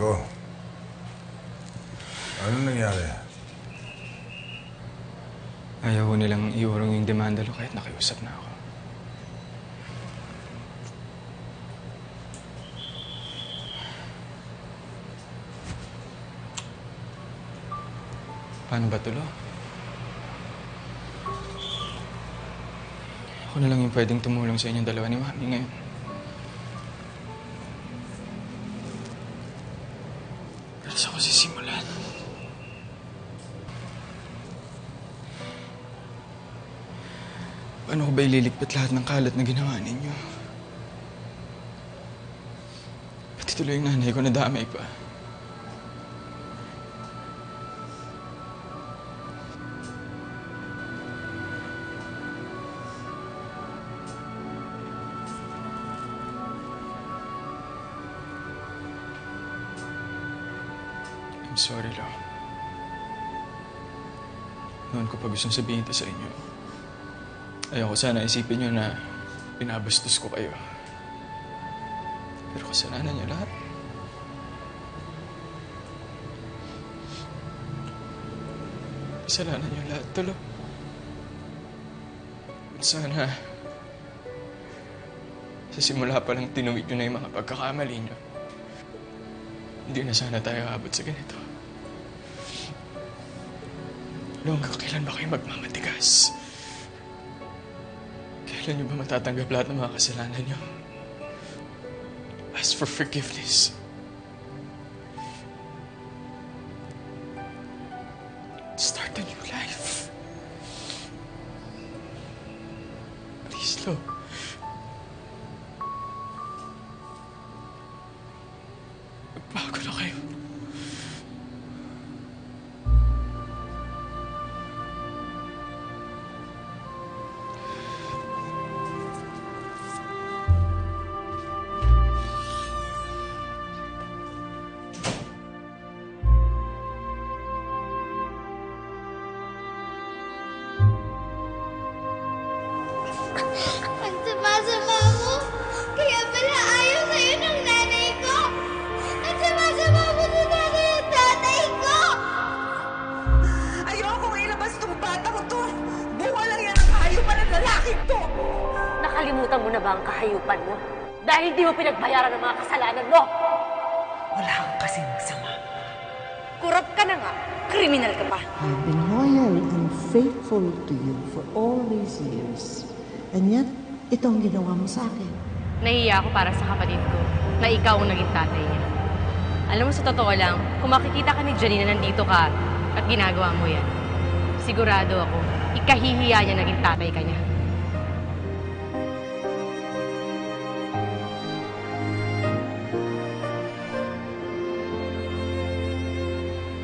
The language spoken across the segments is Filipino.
ko. Ano nangyari? Ayaw ko nilang iurong yung demanda lo kahit nakiusap na ako. Paano ba tulo? Ako na lang yung pwedeng tumulong sa inyong dalawa ni Mami ngayon. Paano ko ba ililigpit lahat ng kalat na ginawa ninyo? Pati tuloy yung nanay ko nadamay pa. I'm sorry, Lo. Noon ko pa gustong sabihin ito sa inyo. Ayoko sana isipin nyo na pinabastos ko kayo. Pero kasalanan niyo lahat. Kasalanan niyo lahat, tulo. At sana, sa simula pa lang tinuwid nyo na yung mga pagkakamali nyo. Hindi na sana tayo abot sa ganito. Hanggang kailan ba kayo magmamatigas? Kailan niyo ba matatanggap lahat ng mga kasalanan niyo? Ask for forgiveness. Start a new life. Please, Lo. Magbago na kayo. Ang sama-sama mo! Kaya pala ayaw sa'yo ng nanay ko! Ang sama-sama mo sa nanay at tatay ko! Ayokong ilabas tong bata ko to! Bunga lang yan ang kahayupan ng lalaki to! Nakalimutan mo na ba ang kahayupan mo? Dahil di mo pinagbayaran ang mga kasalanan mo! Wala kang kasing sama. Kurap ka na nga! Kriminal ka pa! I've been loyal and faithful to you for all these years. And yet, ito ang ginawa mo sa akin. Nahiya ako para sa kapatid ko na ikaw ang naging tatay niya. Alam mo, sa totoo lang, kung makikita ka ni Janine na nandito ka at ginagawa mo yan, sigurado ako, ikahihiya niya naging tatay ka niya.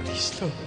Please, Lo.